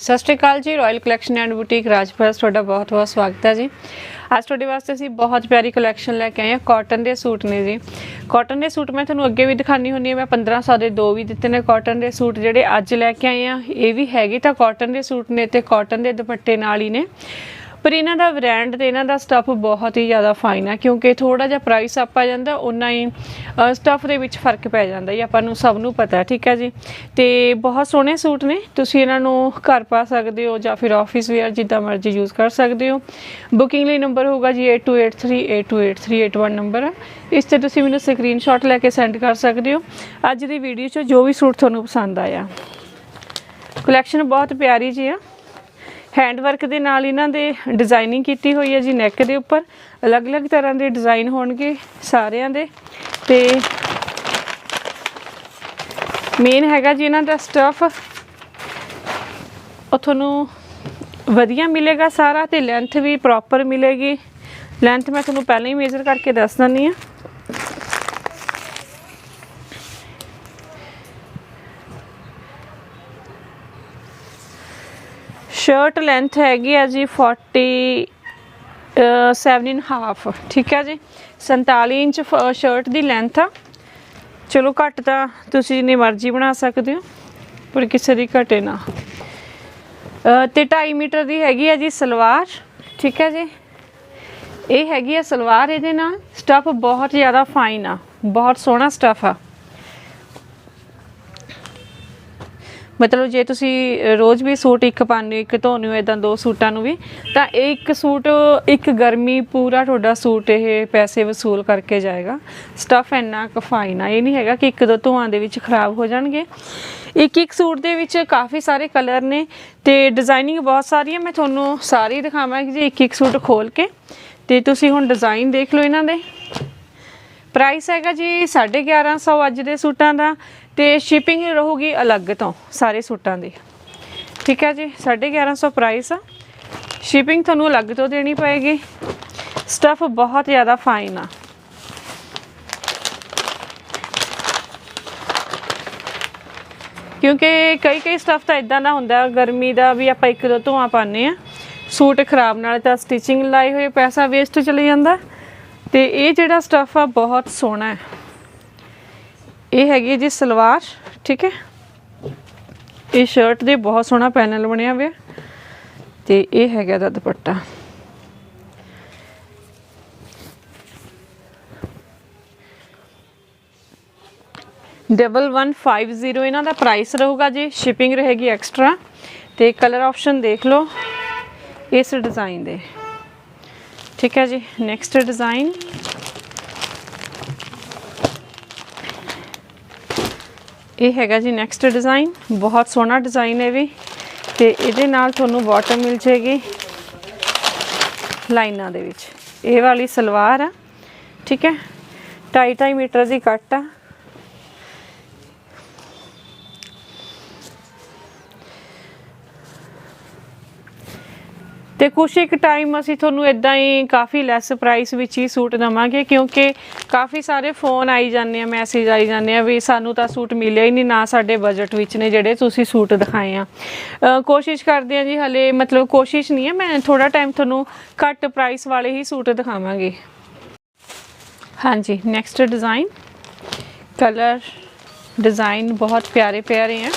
ਸਤਿ ਸ਼੍ਰੀ ਅਕਾਲ ਜੀ royal collection and boutique Rajpura ਤੁਹਾਡਾ ਬਹੁਤ ਬਹੁਤ ਸਵਾਗਤ ਹੈ ਜੀ। ਅੱਜ ਤੁਹਾਡੇ ਵਾਸਤੇ ਅਸੀਂ ਬਹੁਤ ਪਿਆਰੀ ਕਲੈਕਸ਼ਨ ਲੈ ਕੇ ਆਏ ਹਾਂ ਕਾਟਨ ਦੇ ਸੂਟ ਨੇ ਜੀ। ਕਾਟਨ ਦੇ ਸੂਟ ਮੈਂ ਤੁਹਾਨੂੰ ਅੱਗੇ ਵੀ ਦਿਖਾਣੀ ਹੁੰਦੀ ਹੈ, ਮੈਂ 1500 ਦੇ ਦੋ ਵੀ ਦਿੱਤੇ ਨੇ ਕਾਟਨ ਦੇ ਸੂਟ, ਜਿਹੜੇ ਅੱਜ ਲੈ ਕੇ ਆਏ ਆ ਇਹ ਵੀ ਹੈਗੇ ਤਾਂ ਕਾਟਨ ਦੇ ਸੂਟ ਨੇ ਤੇ ਕਾਟਨ ਦੇ ਦੁਪੱਟੇ ਨਾਲ ਹੀ ਨੇ। ਪਰ ਇਹਨਾਂ ਦਾ ਬ੍ਰਾਂਡ ਤੇ ਇਹਨਾਂ ਦਾ ਸਟੱਫ ਬਹੁਤ ਹੀ ਜ਼ਿਆਦਾ ਫਾਈਨ ਆ, ਕਿਉਂਕਿ ਥੋੜਾ ਜਿਹਾ ਪ੍ਰਾਈਸ ਅਪ ਆ ਜਾਂਦਾ ਉਨਾ ਹੀ ਸਟੱਫ ਦੇ ਵਿੱਚ ਫ਼ਰਕ ਪੈ ਜਾਂਦਾ ਇਹ ਆਪਾਂ ਨੂੰ ਸਭ ਨੂੰ ਪਤਾ, ਠੀਕ ਹੈ ਜੀ? ਤੇ ਬਹੁਤ ਸੋਹਣੇ ਸੂਟ ਨੇ, ਤੁਸੀਂ ਇਹਨਾਂ ਨੂੰ ਘਰ ਪਾ ਸਕਦੇ ਹੋ ਜਾਂ ਫਿਰ ਆਫਿਸ ਵੇਅਰ ਜਿੱਦਾਂ ਮਰਜ਼ੀ ਯੂਜ਼ ਕਰ ਸਕਦੇ ਹੋ। ਬੁਕਿੰਗ ਲਈ ਨੰਬਰ ਹੋਊਗਾ ਜੀ 8283828381 ਨੰਬਰ ਆ। ਇਸ ਤੇ ਤੁਸੀਂ ਮੈਨੂੰ ਸਕਰੀਨਸ਼ਾਟ ਲੈ ਕੇ ਸੈਂਡ ਕਰ ਸਕਦੇ ਹੋ। ਅੱਜ ਦੀ ਵੀਡੀਓ 'ਚ ਜੋ ਵੀ ਸੂਟ ਤੁਹਾਨੂੰ ਪਸੰਦ ਆਇਆ। ਕਲੈਕਸ਼ਨ ਬਹੁਤ ਪਿਆਰੀ ਜੀ ਆ। ਹੈਂਡ ਵਰਕ ਦੇ ਨਾਲ ਇਹਨਾਂ ਦੇ ਡਿਜ਼ਾਈਨਿੰਗ ਕੀਤੀ ਹੋਈ ਹੈ ਜੀ ਨੈਕ ਦੇ ਉੱਪਰ। ਅਲੱਗ-ਅਲੱਗ ਤਰ੍ਹਾਂ ਦੇ ਡਿਜ਼ਾਈਨ ਹੋਣਗੇ ਸਾਰਿਆਂ ਦੇ। ਤੇ ਮੇਨ ਹੈਗਾ ਜੀ ਇਹਨਾਂ ਦਾ ਸਟਫ ਉਹ ਤੁਹਾਨੂੰ ਵਧੀਆ ਮਿਲੇਗਾ ਸਾਰਾ ਤੇ ਲੈਂਥ ਵੀ ਪ੍ਰੋਪਰ ਮਿਲੇਗੀ। ਲੈਂਥ ਮੈਂ ਤੁਹਾਨੂੰ ਪਹਿਲਾਂ ਹੀ ਮੇਜ਼ਰ ਕਰਕੇ ਦੱਸ ਦਿੰਦੀ ਆ ਸ਼ਰਟ ਲੈਂਥ ਹੈਗੀ ਆ ਜੀ 40 7 ਐਂਡ ਹਾਫ ਠੀਕ ਹੈ ਜੀ? 47 ਇੰਚ ਸ਼ਰਟ ਦੀ ਲੈਂਥ ਆ। ਚਲੋ ਘੱਟ ਤਾਂ ਤੁਸੀਂ ਜਿੰਨੀ ਮਰਜ਼ੀ ਬਣਾ ਸਕਦੇ ਹੋ ਪਰ ਕਿਸੇ ਦੀ ਘਟੇ ਨਾ। ਅ, ਤੇ 2.5 ਮੀਟਰ ਦੀ ਹੈਗੀ ਆ ਜੀ ਸਲਵਾਰ ਠੀਕ ਹੈ ਜੀ? ਇਹ ਹੈਗੀ ਆ ਸਲਵਾਰ ਇਹਦੇ ਨਾਲ। ਸਟੱਫ ਬਹੁਤ ਜ਼ਿਆਦਾ ਫਾਈਨ ਆ ਬਹੁਤ ਸੋਹਣਾ ਸਟੱਫ ਆ। ਮਤਲਬ ਜੇ ਤੁਸੀਂ ਰੋਜ਼ ਵੀ ਸੂਟ ਇੱਕ ਪਾਉਂਦੇ ਹੋ, ਇੱਕ ਧੋਨੇ ਹੋ ਇਦਾਂ ਦੋ ਸੂਟਾਂ ਨੂੰ ਵੀ, ਤਾਂ ਇਹ ਇੱਕ ਸੂਟ, ਇੱਕ ਗਰਮੀ ਪੂਰਾ ਤੁਹਾਡਾ ਸੂਟ ਇਹ ਪੈਸੇ ਵਸੂਲ ਕਰਕੇ ਜਾਏਗਾ। ਸਟਫ ਇੰਨਾ ਕੁ ਫਾਈਨ ਆ, ਇਹ ਨਹੀਂ ਹੈਗਾ ਕਿ ਇੱਕ ਦੋ ਧੋਆਂ ਦੇ ਵਿੱਚ ਖਰਾਬ ਹੋ ਜਾਣਗੇ। ਇੱਕ ਇੱਕ ਸੂਟ ਦੇ ਵਿੱਚ ਕਾਫੀ ਸਾਰੇ ਕਲਰ ਨੇ ਤੇ ਡਿਜ਼ਾਈਨਿੰਗ ਬਹੁਤ ਸਾਰੀ ਹੈ ਮੈਂ ਤੁਹਾਨੂੰ ਸਾਰੀ ਦਿਖਾਵਾਂਗੀ ਜੀ ਇੱਕ ਇੱਕ ਸੂਟ ਖੋਲ ਕੇ, ਤੇ ਤੁਸੀਂ ਹੁਣ ਡਿਜ਼ਾਈਨ ਦੇਖ ਲਓ ਇਹਨਾਂ ਦੇ। ਪ੍ਰਾਈਸ ਹੈਗਾ ਜੀ 1150 ਅੱਜ ਦੇ ਸੂਟਾਂ ਦਾ ਤੇ ਸ਼ਿਪਿੰਗ ਰਹੂਗੀ ਅਲੱਗ ਤੋਂ ਸਾਰੇ ਸੂਟਾਂ ਦੀ। ਠੀਕ ਹੈ ਜੀ 1150 ਪ੍ਰਾਈਸ ਆ। ਸ਼ਿਪਿੰਗ ਤੁਹਾਨੂੰ ਅਲੱਗ ਤੋਂ ਦੇਣੀ ਪਏਗੀ। ਸਟਫ ਬਹੁਤ ਜ਼ਿਆਦਾ ਫਾਈਨ ਆ। ਕਿਉਂਕਿ ਕਈ ਕਈ ਸਟਫ ਤਾਂ ਇਦਾਂ ਦਾ ਹੁੰਦਾ, ਗਰਮੀ ਦਾ ਵੀ ਆਪਾਂ ਇੱਕ ਦੋ ਧੋਆਂ ਪਾਉਂਦੇ ਆ ਸੂਟ ਖਰਾਬ ਨਾਲ ਤਾਂ ਸਟਿਚਿੰਗ ਲਾਈ ਹੋਏ ਪੈਸਾ ਵੇਸਟ ਚਲੇ ਜਾਂਦਾ। ਤੇ ਇਹ ਜਿਹੜਾ ਸਟਫ ਆ ਬਹੁਤ ਸੋਹਣਾ ਹੈ। ਇਹ ਹੈਗੀ ਹੈ ਜੀ ਸਲਵਾਰ, ਠੀਕ ਹੈ? ਇਹ ਸ਼ਰਟ ਦੇ ਬਹੁਤ ਸੋਹਣਾ ਪੈਨਲ ਬਣਿਆ ਹੋਇਆ। ਤੇ ਇਹ ਹੈਗਾ ਦਾ ਦੁਪੱਟਾ। ਡਬਲ 150 ਇਹਨਾਂ ਦਾ ਪ੍ਰਾਈਸ ਰਹੂਗਾ ਜੀ ਸ਼ਿਪਿੰਗ ਰਹੇਗੀ ਐਕਸਟਰਾ ਤੇ ਕਲਰ ਆਪਸ਼ਨ ਦੇਖ ਲਓ, ਇਸ ਡਿਜ਼ਾਈਨ ਦੇ। ਠੀਕ ਹੈ ਜੀ ਨੈਕਸਟ ਡਿਜ਼ਾਈਨ ਇਹ ਹੈਗਾ ਜੀ ਨੈਕਸਟ ਡਿਜ਼ਾਈਨ ਬਹੁਤ ਸੋਹਣਾ ਡਿਜ਼ਾਈਨ ਹੈ ਵੀ। ਤੇ ਇਹਦੇ ਨਾਲ ਤੁਹਾਨੂੰ ਬਾਟਮ ਮਿਲ ਜੇਗੀ ਲਾਈਨਾਂ ਦੇ ਵਿੱਚ। ਇਹ ਵਾਲੀ ਸਲਵਾਰ ਆ, ਠੀਕ ਹੈ? 2.5 ਮੀਟਰ ਦੀ ਕੱਟ ਆ। ਤੇ ਕੁਛ ਇੱਕ ਟਾਈਮ ਅਸੀਂ ਤੁਹਾਨੂੰ ਇਦਾਂ ਹੀ ਕਾਫੀ ਲੈਸ ਪ੍ਰਾਈਸ ਵਿੱਚ ਹੀ ਸੂਟ ਦਵਾਂਗੇ ਕਿਉਂਕਿ ਕਾਫੀ ਸਾਰੇ ਫੋਨ ਆਈ ਜਾਂਦੇ ਆ ਮੈਸੇਜ ਆਈ ਜਾਂਦੇ ਆ ਵੀ ਸਾਨੂੰ ਤਾਂ ਸੂਟ ਮਿਲਿਆ ਹੀ ਨਹੀਂ, ਨਾ ਸਾਡੇ ਬਜਟ ਵਿੱਚ ਨੇ ਜਿਹੜੇ ਤੁਸੀਂ ਸੂਟ ਦਿਖਾਏ ਆ। ਕੋਸ਼ਿਸ਼ ਕਰਦੇ ਆ ਜੀ ਹਲੇ, ਮਤਲਬ ਕੋਸ਼ਿਸ਼ ਨਹੀਂ ਹੈ, ਮੈਂ ਥੋੜਾ ਟਾਈਮ ਤੁਹਾਨੂੰ ਘੱਟ ਪ੍ਰਾਈਸ ਵਾਲੇ ਹੀ ਸੂਟ ਦਿਖਾਵਾਂਗੀ। ਹਾਂਜੀ ਨੈਕਸਟ ਡਿਜ਼ਾਈਨ ਕਲਰ ਡਿਜ਼ਾਈਨ ਬਹੁਤ ਪਿਆਰੇ ਪਿਆਰੇ ਆ।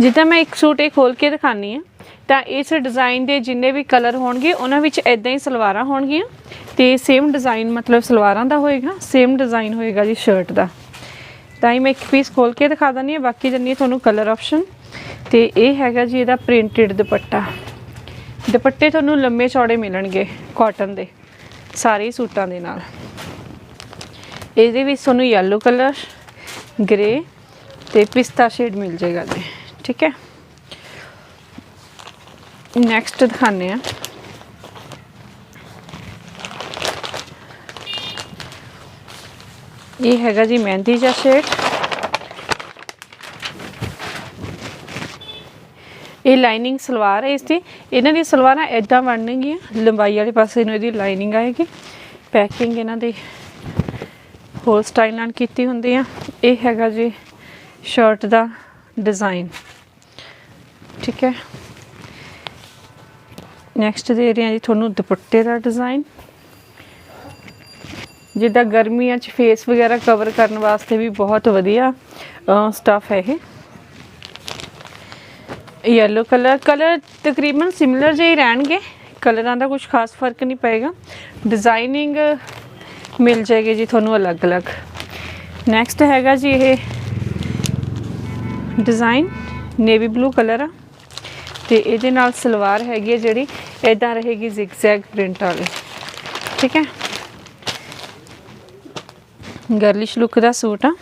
ਜਿੱਦਾਂ ਮੈਂ ਇੱਕ ਸੂਟ ਇਹ ਖੋਲ ਕੇ ਦਿਖਾਨੀ ਆ ਤਾਂ ਇਸ ਡਿਜ਼ਾਈਨ ਦੇ ਜਿੰਨੇ ਵੀ ਕਲਰ ਹੋਣਗੇ, ਉਹਨਾਂ ਵਿੱਚ ਇਦਾਂ ਹੀ ਸਲਵਾਰਾਂ ਹੋਣਗੀਆਂ ਤੇ ਸੇਮ ਡਿਜ਼ਾਈਨ ਮਤਲਬ ਸਲਵਾਰਾਂ ਦਾ ਹੋਏਗਾ ਸੇਮ ਡਿਜ਼ਾਈਨ ਹੋਏਗਾ ਜੀ ਸ਼ਰਟ ਦਾ। ਤਾਂ ਹੀ ਮੈਂ ਇੱਕ ਪੀਸ ਖੋਲ ਕੇ ਦਿਖਾ ਦਿੰਦੀ ਹਾਂ, ਬਾਕੀ ਜੰਨੀ ਤੁਹਾਨੂੰ ਕਲਰ ਆਪਸ਼ਨ ਤੇ ਇਹ ਹੈਗਾ ਜੀ ਇਹਦਾ ਪ੍ਰਿੰਟਡ ਦੁਪੱਟਾ। ਦੁਪੱਟੇ ਤੁਹਾਨੂੰ ਲੰਮੇ ਚੌੜੇ ਮਿਲਣਗੇ ਕਾਟਨ ਦੇ, ਸਾਰੇ ਸੂਟਾਂ ਦੇ ਨਾਲ। ਇਹਦੇ ਵਿੱਚ ਤੁਹਾਨੂੰ ਯੈਲੋ ਕਲਰ ਗ੍ਰੇ ਤੇ ਪਿਸਤਾ ਸ਼ੇਡ ਮਿਲ ਜਾਏਗਾ ਜੀ। ਠੀਕ ਹੈ? ਨੈਕਸਟ ਦਿਖਾਉਂਦੇ ਆ ਇਹ ਹੈਗਾ ਜੀ ਮਹਿੰਦੀ ਜਾਂ ਸ਼ੇਡ ਇਹ ਲਾਈਨਿੰਗ ਸਲਵਾਰ ਹੈ ਇਸ ਦੀ। ਇਹਨਾਂ ਦੀ ਸਲਵਾਰਾਂ ਇਦਾਂ ਬਣਨਗੀਆਂ। ਲੰਬਾਈ ਵਾਲੇ ਪਾਸੇ ਨੂੰ ਇਹਦੀ ਲਾਈਨਿੰਗ ਆਏਗੀ। ਪੈਕਿੰਗ ਇਹਨਾਂ ਦੀ ਹੋਰ ਸਟਾਈਲ ਨਾਲ ਕੀਤੀ ਹੁੰਦੀ ਆ। ਇਹ ਹੈਗਾ ਜੀ ਸ਼ਰਟ ਦਾ ਡਿਜ਼ਾਈਨ ਠੀਕ ਹੈ। ਨੈਕਸਟ ਦੇ ਰਹੇ ਹਾਂ ਜੀ ਤੁਹਾਨੂੰ ਦੁਪੱਟੇ ਦਾ ਡਿਜ਼ਾਈਨ ਜਿੱਦਾਂ ਗਰਮੀਆਂ 'ਚ ਫੇਸ ਵਗੈਰਾ ਕਵਰ ਕਰਨ ਵਾਸਤੇ ਵੀ ਬਹੁਤ ਵਧੀਆ ਸਟਫ ਹੈ ਇਹ। ਯੈਲੋ ਕਲਰ ਕਲਰ ਤਕਰੀਬਨ ਸਿਮਿਲਰ ਜਿਹੇ ਰਹਿਣਗੇ। ਕਲਰਾਂ ਦਾ ਕੁਝ ਖਾਸ ਫ਼ਰਕ ਨਹੀਂ ਪਏਗਾ। ਡਿਜ਼ਾਈਨਿੰਗ ਮਿਲ ਜਾਏਗੀ ਜੀ ਤੁਹਾਨੂੰ ਅਲੱਗ-ਅਲੱਗ। ਨੈਕਸਟ ਹੈਗਾ ਜੀ ਇਹ ਡਿਜ਼ਾਈਨ ਨੇਵੀ ਬਲੂ ਕਲਰ ਆ। ਤੇ ਇਹਦੇ ਨਾਲ ਸਲਵਾਰ ਹੈਗੀ ਹੈ ਜਿਹੜੀ ਇਦਾਂ ਰਹੇਗੀ ਜ਼ਿਗਜ਼ੈਗ ਪ੍ਰਿੰਟ ਵਾਲੀ। ਠੀਕ ਹੈ? ਗਰਲਿਸ਼ ਲੁੱਕ ਦਾ ਸੂਟ ਆ।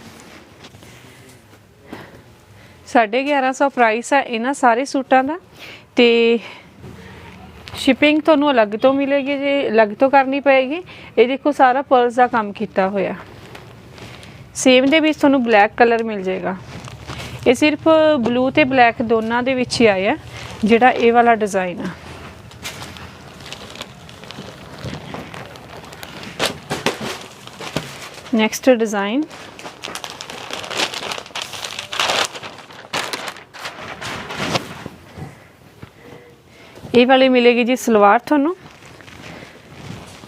1150 ਪ੍ਰਾਈਸ ਆ ਇਹਨਾਂ ਸਾਰੇ ਸੂਟਾਂ ਦਾ। ਤੇ ਸ਼ਿਪਿੰਗ ਤੁਹਾਨੂੰ ਅਲੱਗ ਤੋਂ ਮਿਲੇਗੀ ਜੇ, ਅਲੱਗ ਤੋਂ ਕਰਨੀ ਪਏਗੀ। ਇਹ ਦੇਖੋ ਸਾਰਾ ਪਰਸ ਦਾ ਕੰਮ ਕੀਤਾ ਹੋਇਆ। ਸੇਮ ਦੇ ਵਿੱਚ ਤੁਹਾਨੂੰ ਬਲੈਕ ਕਲਰ ਮਿਲ ਜਾਏਗਾ। ਇਹ ਸਿਰਫ ਬਲੂ ਤੇ ਬਲੈਕ ਦੋਨਾਂ ਦੇ ਵਿੱਚ ਹੀ ਆਇਆ। ਜਿਹੜਾ ਇਹ ਵਾਲਾ ਡਿਜ਼ਾਈਨ ਆ। ਨੈਕਸਟ ਡਿਜ਼ਾਈਨ ਇਹ ਵਾਲੀ ਮਿਲੇਗੀ ਜੀ ਸਲਵਾਰ ਤੁਹਾਨੂੰ।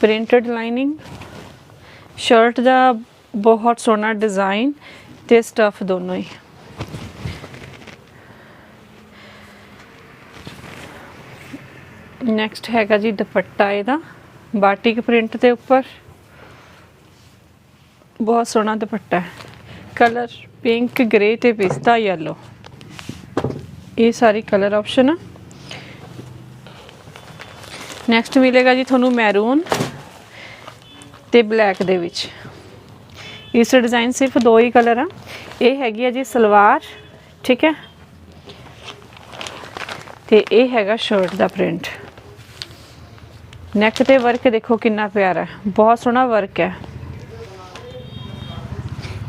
ਪ੍ਰਿੰਟਡ ਲਾਈਨਿੰਗ ਸ਼ਰਟ ਦਾ ਬਹੁਤ ਸੋਹਣਾ ਡਿਜ਼ਾਈਨ ਤੇ ਸਟਫ ਦੋਨੋਂ ਹੀ। ਨੈਕਸਟ ਹੈਗਾ ਜੀ ਦੁਪੱਟਾ ਇਹਦਾ, ਬਾਟਿਕ ਪ੍ਰਿੰਟ ਦੇ ਉੱਪਰ। ਬਹੁਤ ਸੋਹਣਾ ਦੁਪੱਟਾ ਹੈ। ਕਲਰ ਪਿੰਕ ਗ੍ਰੇ ਤੇ ਪਿਸਤਾ ਯੈਲੋ ਇਹ ਸਾਰੀ ਕਲਰ ਆਪਸ਼ਨ ਆ। ਨੈਕਸਟ ਮਿਲੇਗਾ ਜੀ ਤੁਹਾਨੂੰ ਮੈਰੂਨ ਤੇ ਬਲੈਕ ਦੇ ਵਿੱਚ। ਇਸ ਡਿਜ਼ਾਈਨ ਸਿਰਫ ਦੋ ਹੀ ਕਲਰ ਆ। ਇਹ ਹੈਗੀ ਆ ਜੀ ਸਲਵਾਰ, ਠੀਕ ਹੈ। ਤੇ ਇਹ ਹੈਗਾ ਸ਼ਰਟ ਦਾ ਪ੍ਰਿੰਟ ਨੈਕ ਤੇ ਵਰਕ ਦੇਖੋ ਕਿੰਨਾ ਪਿਆਰਾ ਹੈ। ਬਹੁਤ ਸੋਹਣਾ ਵਰਕ ਹੈ।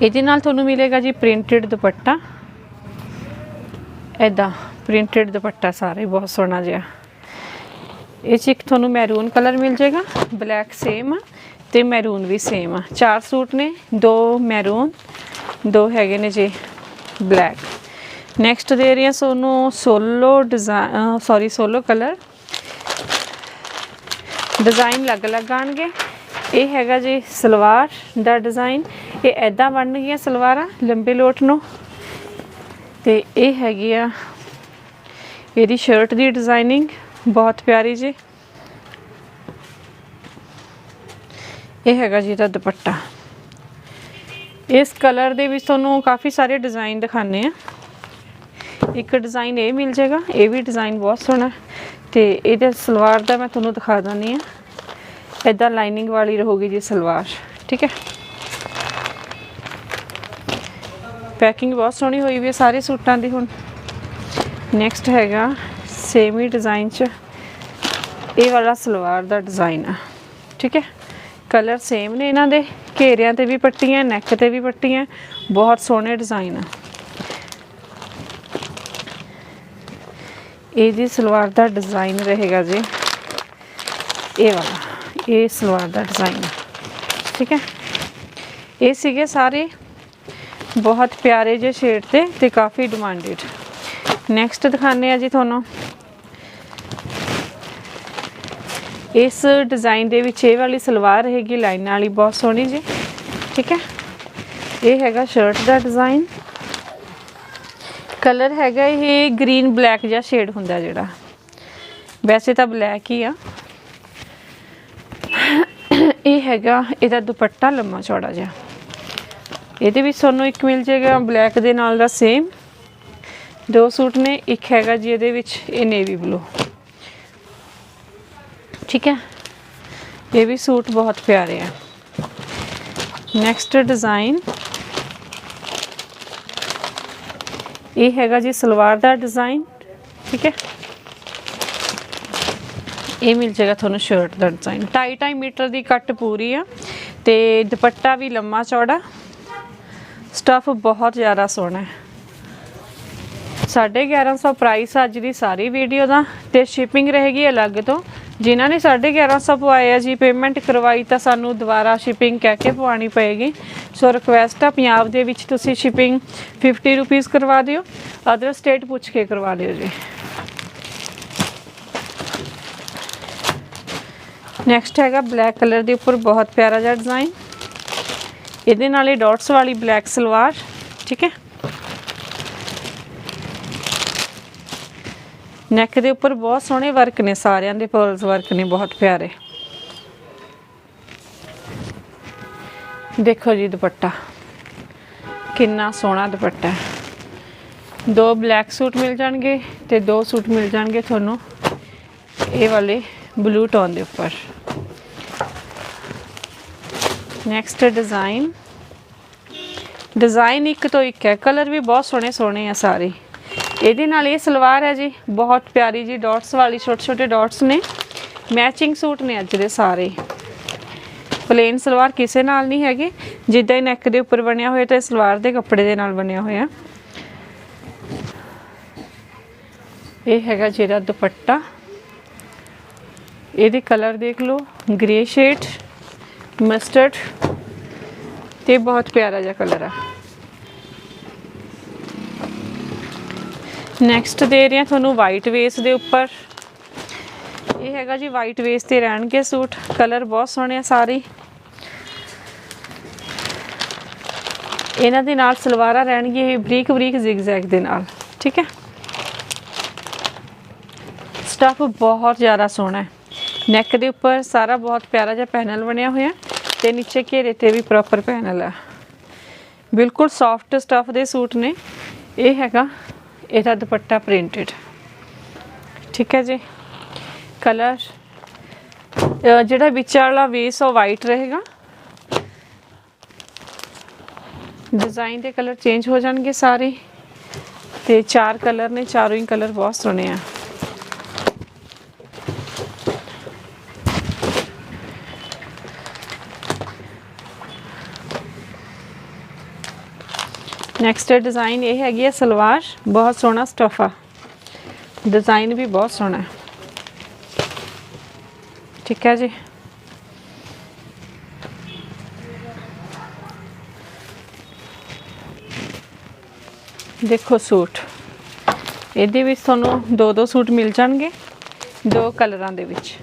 ਇਹਦੇ ਨਾਲ ਤੁਹਾਨੂੰ ਮਿਲੇਗਾ ਜੀ ਪ੍ਰਿੰਟਡ ਦੁਪੱਟਾ। ਐਦਾਂ ਪ੍ਰਿੰਟਡ ਦੁਪੱਟਾ ਸਾਰੇ ਬਹੁਤ ਸੋਹਣਾ ਜਿਹਾ। ਇਹ 'ਚ ਇੱਕ ਤੁਹਾਨੂੰ ਮੈਰੂਨ ਕਲਰ ਮਿਲ ਜਾਏਗਾ। ਬਲੈਕ ਸੇਮ ਆ ਤੇ ਮੈਰੂਨ ਵੀ ਸੇਮ ਆ। ਚਾਰ ਸੂਟ ਨੇ, ਦੋ ਮੈਰੂਨ ਦੋ ਹੈਗੇ ਨੇ ਜੀ ਬਲੈਕ ਨੈਕਸਟ ਦੇ ਰਹੀ ਹਾਂ ਤੁਹਾਨੂੰ solo design sorry solo colour design ਅਲੱਗ-ਅਲੱਗ ਆਣਗੇ ਇਹ ਹੈਗਾ ਜੀ ਸਲਵਾਰ ਦਾ ਡਿਜ਼ਾਈਨ ਇਹ ਐਦਾਂ ਬਣਨਗੀਆਂ ਸਲਵਾਰਾਂ ਲੰਬੇ ਲੋਟ ਨੂੰ। ਤੇ ਇਹ ਹੈਗੀ ਆ ਇਹਦੀ ਸ਼ਰਟ ਦੀ ਡਿਜ਼ਾਈਨਿੰਗ ਬਹੁਤ ਪਿਆਰੀ ਜੀ। ਇਹ ਹੈਗਾ ਜੀ ਦਾ ਦੁਪੱਟਾ। ਇਸ ਕਲਰ ਦੇ ਵਿੱਚ ਤੁਹਾਨੂੰ ਕਾਫੀ ਸਾਰੇ ਡਿਜ਼ਾਈਨ ਦਿਖਾਣੇ ਆ। ਇੱਕ ਡਿਜ਼ਾਈਨ ਇਹ ਮਿਲ ਜਾਏਗਾ, ਇਹ ਵੀ ਡਿਜ਼ਾਈਨ ਬਹੁਤ ਸੋਹਣਾ। ਤੇ ਇਹਦੇ ਸਲਵਾਰ ਦਾ ਮੈਂ ਤੁਹਾਨੂੰ ਦਿਖਾ ਦਿੰਦੀ ਆ ਇਦਾਂ ਲਾਈਨਿੰਗ ਵਾਲੀ ਰਹੂਗੀ ਜੀ ਸਲਵਾਰ, ਠੀਕ ਹੈ? ਪੈਕਿੰਗ ਬਹੁਤ ਸੋਹਣੀ ਹੋਈ ਵੀ ਹੈ ਸਾਰੇ ਸੂਟਾਂ ਦੀ ਹੁਣ। ਨੈਕਸਟ ਹੈਗਾ ਸੇਮ ਹੀ ਡਿਜ਼ਾਈਨ ਚ। ਇਹ ਵਾਲਾ ਸਲਵਾਰ ਦਾ ਡਿਜ਼ਾਈਨ ਆ, ਠੀਕ ਹੈ? ਕਲਰ ਸੇਮ ਨੇ ਇਹਨਾਂ ਦੇ, ਘੇਰਿਆਂ ਤੇ ਵੀ ਪੱਟੀਆਂ ਨੈਕ ਤੇ ਵੀ ਪੱਟੀਆਂ, ਬਹੁਤ ਸੋਹਣੇ ਡਿਜ਼ਾਈਨ ਆ। ਇਹ ਜੀ ਸਲਵਾਰ ਦਾ ਡਿਜ਼ਾਈਨ ਰਹੇਗਾ ਜੀ। ਇਹ ਵਾਲਾ, ਇਹ ਸਲਵਾਰ ਦਾ ਡਿਜ਼ਾਈਨ। ਠੀਕ ਹੈ? ਇਹ ਸੀਗੇ ਸਾਰੇ ਬਹੁਤ ਪਿਆਰੇ ਜਿਹੇ ਸ਼ੇਡ ਤੇ ਤੇ ਕਾਫੀ ਡਿਮਾਂਡਡ ਨੈਕਸਟ ਦਿਖਾਣੇ ਆ ਜੀ ਤੁਹਾਨੂੰ। ਇਸ ਡਿਜ਼ਾਈਨ ਦੇ ਵਿੱਚ ਇਹ ਵਾਲੀ ਸਲਵਾਰ ਰਹੇਗੀ, ਲਾਈਨਾਂ ਵਾਲੀ ਬਹੁਤ ਸੋਹਣੀ ਜੀ। ਠੀਕ ਹੈ? ਇਹ ਹੈਗਾ ਸ਼ਰਟ ਦਾ ਡਿਜ਼ਾਈਨ ਕਲਰ ਹੈਗਾ ਇਹ ਗ੍ਰੀਨ ਬਲੈਕ ਜਿਹਾ ਸ਼ੇਡ ਹੁੰਦਾ ਜਿਹੜਾ। ਵੈਸੇ ਤਾਂ ਬਲੈਕ ਹੀ ਆ। ਇਹ ਹੈਗਾ, ਇਹਦਾ ਦੁਪੱਟਾ ਲੰਮਾ ਚੌੜਾ ਜਿਹਾ। ਇਹਦੇ ਵਿੱਚ ਤੁਹਾਨੂੰ ਇੱਕ ਮਿਲ ਜਾਏਗਾ ਬਲੈਕ ਦੇ ਨਾਲ ਦਾ ਸੇਮ ਦੋ ਸੂਟ ਨੇ, ਇੱਕ ਹੈਗਾ ਜੀ ਇਹਦੇ ਵਿੱਚ, ਇਹ ਨੇਵੀ ਬਲੂ ਠੀਕ ਹੈ? ਇਹ ਵੀ ਸੂਟ ਬਹੁਤ ਪਿਆਰੇ ਆ। ਨੈਕਸਟ ਡਿਜ਼ਾਈਨ ਇਹ ਹੈਗਾ ਜੀ ਸਲਵਾਰ ਦਾ ਡਿਜ਼ਾਈਨ ਠੀਕ ਹੈ? ਇਹ ਮਿਲ ਜਾਏਗਾ ਤੁਹਾਨੂੰ ਸ਼ਰਟ ਦਾ ਡਿਜ਼ਾਈਨ 2.5 ਮੀਟਰ ਦੀ ਕੱਟ ਪੂਰੀ ਆ ਤੇ ਦੁਪੱਟਾ ਵੀ ਲੰਮਾ ਚੌੜਾ। ਸਟਫ ਬਹੁਤ ਜ਼ਿਆਦਾ ਸੋਹਣਾ ਹੈ। 1150 ਪ੍ਰਾਈਸ ਅੱਜ ਦੀ ਸਾਰੀ ਵੀਡੀਓ ਦਾ ਤੇ ਸ਼ਿਪਿੰਗ ਰਹੇਗੀ ਅਲੱਗ ਤੋਂ। ਜਿਨ੍ਹਾਂ ਨੇ 1150 ਪਵਾਏ ਆ ਜੀ ਪੇਮੈਂਟ ਕਰਵਾਈ ਤਾਂ ਸਾਨੂੰ ਦੁਬਾਰਾ ਸ਼ਿਪਿੰਗ ਕਹਿ ਕੇ ਪਵਾਉਣੀ ਪਏਗੀ। ਸੋ ਰਿਕੁਐਸਟ ਆ, ਪੰਜਾਬ ਦੇ ਵਿੱਚ ਤੁਸੀਂ ਸ਼ਿਪਿੰਗ 50 ਰੁਪੀਸ ਕਰਵਾ ਦਿਓ ਅਦਰ ਸਟੇਟ ਪੁੱਛ ਕੇ ਕਰਵਾ ਲਿਓ ਜੀ। ਨੈਕਸਟ ਹੈਗਾ ਬਲੈਕ ਕਲਰ ਦੇ ਉੱਪਰ ਬਹੁਤ ਪਿਆਰਾ ਜਿਹਾ ਡਿਜ਼ਾਈਨ ਇਹਦੇ ਨਾਲ ਇਹ ਡਾਟਸ ਵਾਲੀ ਬਲੈਕ ਸਲਵਾਰ, ਠੀਕ ਹੈ? ਨੈਕ ਦੇ ਉੱਪਰ ਬਹੁਤ ਸੋਹਣੇ ਵਰਕ ਨੇ, ਸਾਰਿਆਂ ਦੇ ਪਰਲਸ ਵਰਕ ਨੇ, ਬਹੁਤ ਪਿਆਰੇ। ਦੇਖੋ ਜੀ ਦੁਪੱਟਾ। ਕਿੰਨਾ ਸੋਹਣਾ ਦੁਪੱਟਾ ਹੈ। ਦੋ ਬਲੈਕ ਸੂਟ ਮਿਲ ਜਾਣਗੇ ਤੇ ਦੋ ਸੂਟ ਮਿਲ ਜਾਣਗੇ ਤੁਹਾਨੂੰ ਇਹ ਵਾਲੇ ਬਲੂ ਟੋਨ ਦੇ ਉੱਪਰ। ਨੈਕਸਟ ਡਿਜ਼ਾਈਨ ਡਿਜ਼ਾਈਨ ਇੱਕ ਤੋਂ ਇੱਕ ਹੈ। ਕਲਰ ਵੀ ਬਹੁਤ ਸੋਹਣੇ ਸੋਹਣੇ ਆ ਸਾਰੇ। ਇਹਦੇ ਨਾਲ ਇਹ ਸਲਵਾਰ ਹੈ ਜੀ, ਬਹੁਤ ਪਿਆਰੀ ਜੀ ਡਾਟਸ ਵਾਲੀ, ਛੋਟੇ ਛੋਟੇ ਡਾਟਸ ਨੇ। ਮੈਚਿੰਗ ਸੂਟ ਨੇ ਅੱਜ ਦੇ ਸਾਰੇ। ਪਲੇਨ ਸਲਵਾਰ ਕਿਸੇ ਨਾਲ ਨਹੀਂ ਹੈਗੇ। ਜਿੱਦਾਂ ਹੀ ਨੈਕ ਦੇ ਉੱਪਰ ਬਣਿਆ ਹੋਇਆ, ਤਾਂ ਸਲਵਾਰ ਦੇ ਕੱਪੜੇ ਦੇ ਨਾਲ ਬਣਿਆ ਹੋਇਆ। ਇਹ ਹੈਗਾ ਜਿਹੜਾ ਦੁਪੱਟਾ। ਇਹਦੇ ਕਲਰ ਦੇਖ ਲਓ ਗ੍ਰੇ ਸ਼ੇਡ ਮਸਟਰਡ ਤੇ ਬਹੁਤ ਪਿਆਰਾ ਜਿਹਾ ਕਲਰ ਆ। ਨੈਕਸਟ ਦੇ ਰਹੀ ਹਾਂ ਤੁਹਾਨੂੰ ਵਾਈਟ ਵੇਸ ਦੇ ਉੱਪਰ। ਇਹ ਹੈਗਾ ਜੀ ਵਾਈਟ ਵੇਸ ਤੇ ਰਹਿਣਗੇ ਸੂਟ। ਕਲਰ ਬਹੁਤ ਸੋਹਣੇ ਆ ਸਾਰੇ। ਇਹਨਾਂ ਦੇ ਨਾਲ ਸਲਵਾਰਾਂ ਰਹਿਣਗੀਆਂ, ਇਹ ਬਰੀਕ ਬਰੀਕ ਜ਼ਿਗਜ਼ੈਗ ਦੇ ਨਾਲ। ਠੀਕ ਹੈ? ਸਟਫ ਬਹੁਤ ਜ਼ਿਆਦਾ ਸੋਹਣਾ ਹੈ। ਨੈਕ ਦੇ ਉੱਪਰ ਸਾਰਾ ਬਹੁਤ ਪਿਆਰਾ ਜਿਹਾ ਪੈਨਲ ਬਣਿਆ ਹੋਇਆ ਤੇ ਨੀਚੇ ਘੇਰੇ ਤੇ ਵੀ ਪ੍ਰੋਪਰ ਪੈਨਲ ਹੈ। ਬਿਲਕੁਲ ਸੌਫਟ ਸਟਫ ਦੇ ਸੂਟ ਨੇ। ਇਹ ਹੈਗਾ ਇਹਦਾ ਦੁਪੱਟਾ ਪ੍ਰਿੰਟਡ ਠੀਕ ਹੈ ਜੀ? ਕਲਰ ਜਿਹੜਾ ਵਿਚ ਵਾਲਾ ਵੇਸ ਉਹ ਵਾਈਟ ਰਹੇਗਾ। ਡਿਜ਼ਾਈਨ ਦੇ ਕਲਰ ਚੇਂਜ ਹੋ ਜਾਣਗੇ ਸਾਰੇ। ਤੇ ਚਾਰ ਕਲਰ ਨੇ, ਚਾਰੋਂ ਹੀ ਕਲਰ ਬਹੁਤ ਸੋਹਣੇ ਆ। ਨੈਕਸਟ ਡਿਜ਼ਾਈਨ ਇਹ ਹੈਗੀ ਹੈ ਸਲਵਾਰ, ਬਹੁਤ ਸੋਹਣਾ ਸਟਫ ਆ। ਡਿਜ਼ਾਈਨ ਵੀ ਬਹੁਤ ਸੋਹਣਾ ਹੈ। ਠੀਕ ਹੈ ਜੀ। ਦੇਖੋ ਸੂਟ। ਇਹਦੇ ਵਿੱਚ ਤੁਹਾਨੂੰ ਦੋ ਦੋ ਸੂਟ ਮਿਲ ਜਾਣਗੇ, ਦੋ ਕਲਰਾਂ ਦੇ ਵਿੱਚ।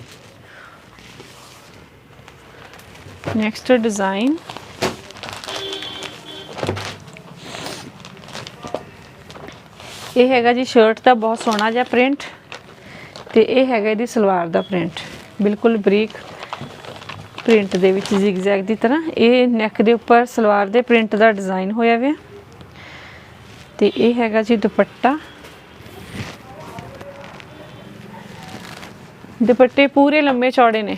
ਨੈਕਸਟ ਡਿਜ਼ਾਈਨ ਇਹ ਹੈਗਾ ਜੀ ਸ਼ਰਟ ਦਾ ਬਹੁਤ ਸੋਹਣਾ ਜਿਹਾ ਪ੍ਰਿੰਟ ਤੇ ਇਹ ਹੈਗਾ ਇਹਦੀ ਸਲਵਾਰ ਦਾ ਪ੍ਰਿੰਟ ਬਿਲਕੁਲ ਬਰੀਕ ਪ੍ਰਿੰਟ ਦੇ ਵਿੱਚ ਜ਼ਿਗਜ਼ੈਗ ਦੀ ਤਰ੍ਹਾਂ। ਇਹ ਨੈਕ ਦੇ ਉੱਪਰ ਸਲਵਾਰ ਦੇ ਪ੍ਰਿੰਟ ਦਾ ਡਿਜ਼ਾਈਨ ਹੋਇਆ ਹੋਇਆ ਤੇ ਇਹ ਹੈਗਾ ਜੀ ਦੁਪੱਟਾ। ਦੁਪੱਟੇ ਪੂਰੇ ਲੰਮੇ ਚੌੜੇ ਨੇ।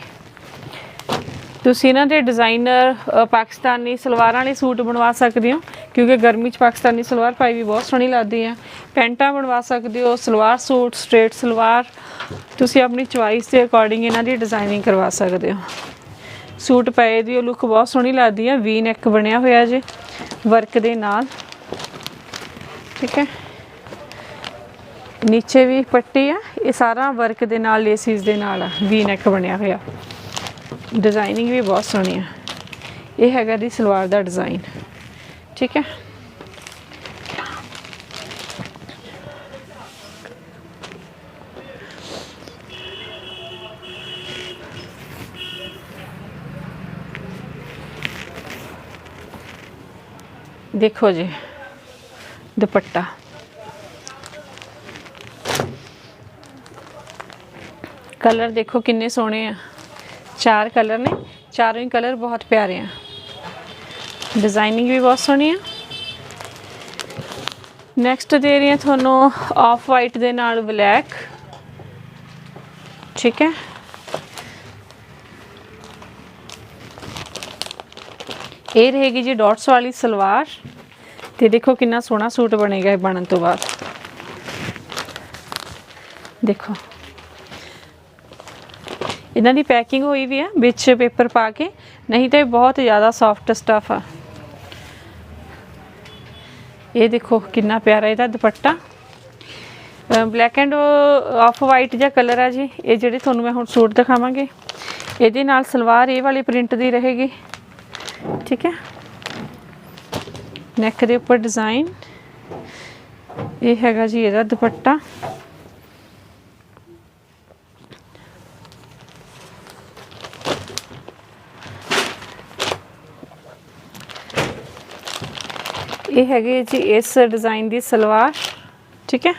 ਤੁਸੀਂ ਇਹਨਾਂ ਦੇ ਡਿਜ਼ਾਈਨਰ ਪਾਕਿਸਤਾਨੀ ਸਲਵਾਰਾਂ ਵਾਲੇ ਸੂਟ ਬਣਵਾ ਸਕਦੇ ਹੋ, ਕਿਉਂਕਿ ਗਰਮੀ 'ਚ ਪਾਕਿਸਤਾਨੀ ਸਲਵਾਰ ਪਾਈ ਵੀ ਬਹੁਤ ਸੋਹਣੀ ਲੱਗਦੀ ਹੈ ਪੈਂਟਾਂ ਬਣਵਾ ਸਕਦੇ ਹੋ, ਸਲਵਾਰ ਸੂਟ ਸਟ੍ਰੇਟ ਸਲਵਾਰ। ਤੁਸੀਂ ਆਪਣੀ ਚੁਆਇਸ ਦੇ ਅਕੋਰਡਿੰਗ ਇਹਨਾਂ ਦੀ ਡਿਜ਼ਾਈਨਿੰਗ ਕਰਵਾ ਸਕਦੇ ਹੋ। ਸੂਟ ਪਏ ਦੀ ਉਹ ਲੁੱਕ ਬਹੁਤ ਸੋਹਣੀ ਲੱਗਦੀ ਹੈ ਵੀ ਨੈਕ ਬਣਿਆ ਹੋਇਆ ਜੇ ਵਰਕ ਦੇ ਨਾਲ। ਠੀਕ ਹੈ? ਨੀਚੇ ਵੀ ਪੱਟੀ ਆ, ਇਹ ਸਾਰਾ ਵਰਕ ਦੇ ਨਾਲ ਲੇਸਿਸ ਦੇ ਨਾਲ ਆ ਵੀ ਨੈਕ ਬਣਿਆ ਹੋਇਆ। ਡਿਜ਼ਾਈਨਿੰਗ ਵੀ ਬਹੁਤ ਸੋਹਣੀ ਆ। ਇਹ ਹੈਗਾ ਦੀ ਸਲਵਾਰ ਦਾ ਡਿਜ਼ਾਈਨ ਠੀਕ ਹੈ? ਦੇਖੋ ਜੀ, ਦੁਪੱਟਾ। ਕਲਰ ਦੇਖੋ ਕਿੰਨੇ ਸੋਹਣੇ ਆ। ਚਾਰ ਕਲਰ ਨੇ। ਚਾਰੋਂ ਹੀ ਕਲਰ ਬਹੁਤ ਪਿਆਰੇ ਆ। ਡਿਜ਼ਾਈਨਿੰਗ ਵੀ ਬਹੁਤ ਸੋਹਣੀ ਆ। ਨੈਕਸਟ ਦੇ ਰਹੀ ਹਾਂ ਤੁਹਾਨੂੰ ਆਫ ਵਾਈਟ ਦੇ ਨਾਲ ਬਲੈਕ ਠੀਕ ਹੈ। ਇਹ ਰਹੇਗੀ ਜੀ ਡਾਟਸ ਵਾਲੀ ਸਲਵਾਰ। ਤੇ ਦੇਖੋ ਕਿੰਨਾ ਸੋਹਣਾ ਸੂਟ ਬਣੇਗਾ ਇਹ ਬਣਨ ਤੋਂ ਬਾਅਦ। ਦੇਖੋ। ਇਹਨਾਂ ਦੀ ਪੈਕਿੰਗ ਹੋਈ ਵੀ ਆ, ਵਿੱਚ ਪੇਪਰ ਪਾ ਕੇ, ਨਹੀਂ ਤਾਂ ਇਹ ਬਹੁਤ ਜ਼ਿਆਦਾ ਸੌਫਟ ਸਟਫ ਆ। ਇਹ ਦੇਖੋ ਕਿੰਨਾ ਪਿਆਰਾ ਇਹਦਾ ਦੁਪੱਟਾ। ਬਲੈਕ ਐਂਡ ਆਫ ਵਾਈਟ ਜਿਹਾ ਕਲਰ ਆ ਜੀ। ਇਹ ਜਿਹੜੇ ਤੁਹਾਨੂੰ ਮੈਂ ਹੁਣ ਸੂਟ ਦਿਖਾਵਾਂਗੇ, ਇਹਦੇ ਨਾਲ ਸਲਵਾਰ ਇਹ ਵਾਲੀ ਪ੍ਰਿੰਟ ਦੀ ਰਹੇਗੀ। ਠੀਕ ਹੈ? ਨੈਕ ਦੇ ਉੱਪਰ ਡਿਜ਼ਾਈਨ ਇਹ ਹੈਗਾ ਜੀ ਇਹਦਾ ਦੁਪੱਟਾ। ਇਹ ਹੈਗੇ ਜੀ ਇਸ ਡਿਜ਼ਾਈਨ ਦੀ ਸਲਵਾਰ, ਠੀਕ ਹੈ?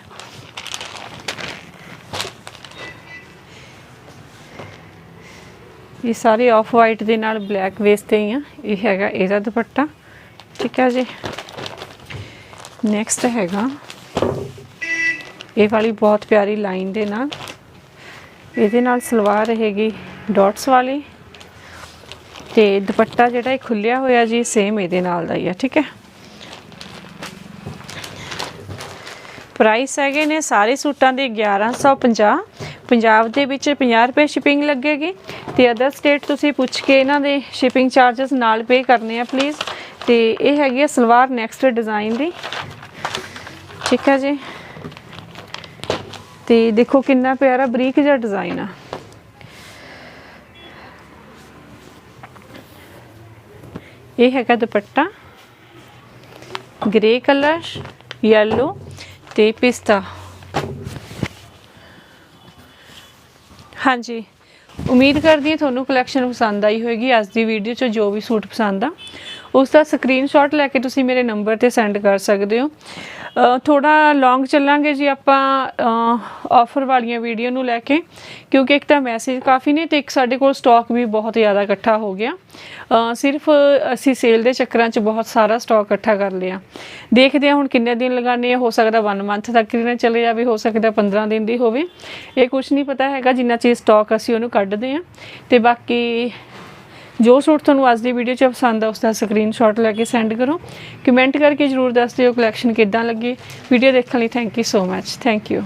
ਇਹ ਸਾਰੇ ਆਫ ਵਾਈਟ ਦੇ ਨਾਲ ਬਲੈਕ ਵੇਸ ਤੇ ਹੀ ਆ। ਇਹ ਹੈਗਾ ਇਹਦਾ ਦੁਪੱਟਾ, ਠੀਕ ਹੈ ਜੀ? ਨੈਕਸਟ ਹੈਗਾ, ਇਹ ਵਾਲੀ ਬਹੁਤ ਪਿਆਰੀ ਲਾਈਨ ਦੇ ਨਾਲ। ਇਹਦੇ ਨਾਲ ਸਲਵਾਰ ਰਹੇਗੀ ਡਾਟਸ ਵਾਲੀ। ਤੇ ਦੁਪੱਟਾ ਜਿਹੜਾ ਇਹ ਖੁੱਲਿਆ ਹੋਇਆ ਜੀ ਸੇਮ ਇਹਦੇ ਨਾਲ ਦਾ ਹੀ ਆ, ਠੀਕ ਹੈ? ਪ੍ਰਾਈਸ ਹੈਗੇ ਨੇ, ਸਾਰੇ ਸੂਟਾਂ ਦੇ 1150 ਪੰਜਾਬ ਦੇ ਵਿੱਚ 50 ਰੁਪਏ ਸ਼ਿਪਿੰਗ ਲੱਗੇਗੀ। ਤੇ ਅਦਰ ਸਟੇਟ ਤੁਸੀਂ ਪੁੱਛ ਕੇ ਇਹਨਾਂ ਦੇ ਸ਼ਿਪਿੰਗ ਚਾਰजेस ਨਾਲ ਪੇ ਕਰਨੇ ਆ ਪਲੀਜ਼ ਤੇ ਇਹ ਹੈਗੀ ਆ ਸਲਵਾਰ ਨੈਕਸਟ ਡਿਜ਼ਾਈਨ ਦੀ। ਠੀਕ ਹੈ ਜੀ। ਤੇ ਦੇਖੋ ਕਿੰਨਾ ਪਿਆਰਾ ਬਰੀਕ ਜਿਹਾ ਡਿਜ਼ਾਈਨ ਆ। ਇਹ ਹੈਗਾ ਦੁਪੱਟਾ। ਗ੍ਰੇ ਕਲਰ ਯੈਲੋ ਤੇ ਪਿਸਤਾ। ਹਾਂਜੀ, ਉਮੀਦ ਕਰਦੀ ਹਾਂ ਤੁਹਾਨੂੰ ਕਲੈਕਸ਼ਨ ਪਸੰਦ ਆਈ ਹੋਵੇਗੀ ਅੱਜ ਦੀ ਵੀਡੀਓ 'ਚ ਜੋ ਵੀ ਸੂਟ ਪਸੰਦ ਆ। ਉਸ ਦਾ ਸਕਰੀਨਸ਼ਾਟ ਲੈ ਕੇ ਤੁਸੀਂ ਮੇਰੇ ਨੰਬਰ ਤੇ ਸੈਂਡ ਕਰ ਸਕਦੇ ਹੋ। ਥੋੜਾ ਲੌਂਗ ਚੱਲਾਂਗੇ ਜੀ ਆਪਾਂ ਆਫਰ ਵਾਲੀਆਂ ਵੀਡੀਓ ਨੂੰ ਲੈ ਕੇ, ਕਿਉਂਕਿ ਇੱਕ ਤਾਂ ਮੈਸੇਜ ਕਾਫੀ ਨੇ ਤੇ ਇੱਕ ਸਾਡੇ ਕੋਲ ਸਟਾਕ ਵੀ ਬਹੁਤ ਜ਼ਿਆਦਾ ਇਕੱਠਾ ਹੋ ਗਿਆ। ਸਿਰਫ ਅਸੀਂ ਸੇਲ ਦੇ ਚੱਕਰਾਂ 'ਚ ਬਹੁਤ ਸਾਰਾ ਸਟਾਕ ਇਕੱਠਾ ਕਰ ਲਿਆ। ਦੇਖਦੇ ਹਾਂ ਹੁਣ ਕਿੰਨੇ ਦਿਨ ਲਗਾਣੇ ਆ, ਹੋ ਸਕਦਾ 1 ਮੰਥ ਤੱਕ ਹੀ ਨਾ ਚਲੇ ਜਾਵੇ, ਹੋ ਸਕਦਾ 15 ਦਿਨ ਦੀ ਹੋਵੇ। ਇਹ ਕੁਝ ਨਹੀਂ ਪਤਾ ਹੈਗਾ, ਜਿੰਨਾ ਚਿਰ ਸਟਾਕ ਅਸੀਂ ਉਹਨੂੰ ਕੱਢਦੇ ਆ ਤੇ ਬਾਕੀ ਜੋ ਸੂਟ ਤੁਹਾਨੂੰ ਅੱਜ ਦੀ ਵੀਡੀਓ 'ਚ ਪਸੰਦ ਆ ਉਸ ਦਾ ਸਕਰੀਨਸ਼ਾਟ ਲੈ ਕੇ ਸੈਂਡ ਕਰੋ। ਕਮੈਂਟ ਕਰਕੇ ਜਰੂਰ ਦੱਸ ਦਿਓ ਕਲੈਕਸ਼ਨ ਕਿੱਦਾਂ ਲੱਗੀ। ਵੀਡੀਓ ਦੇਖਣ ਲਈ thank you so much thank you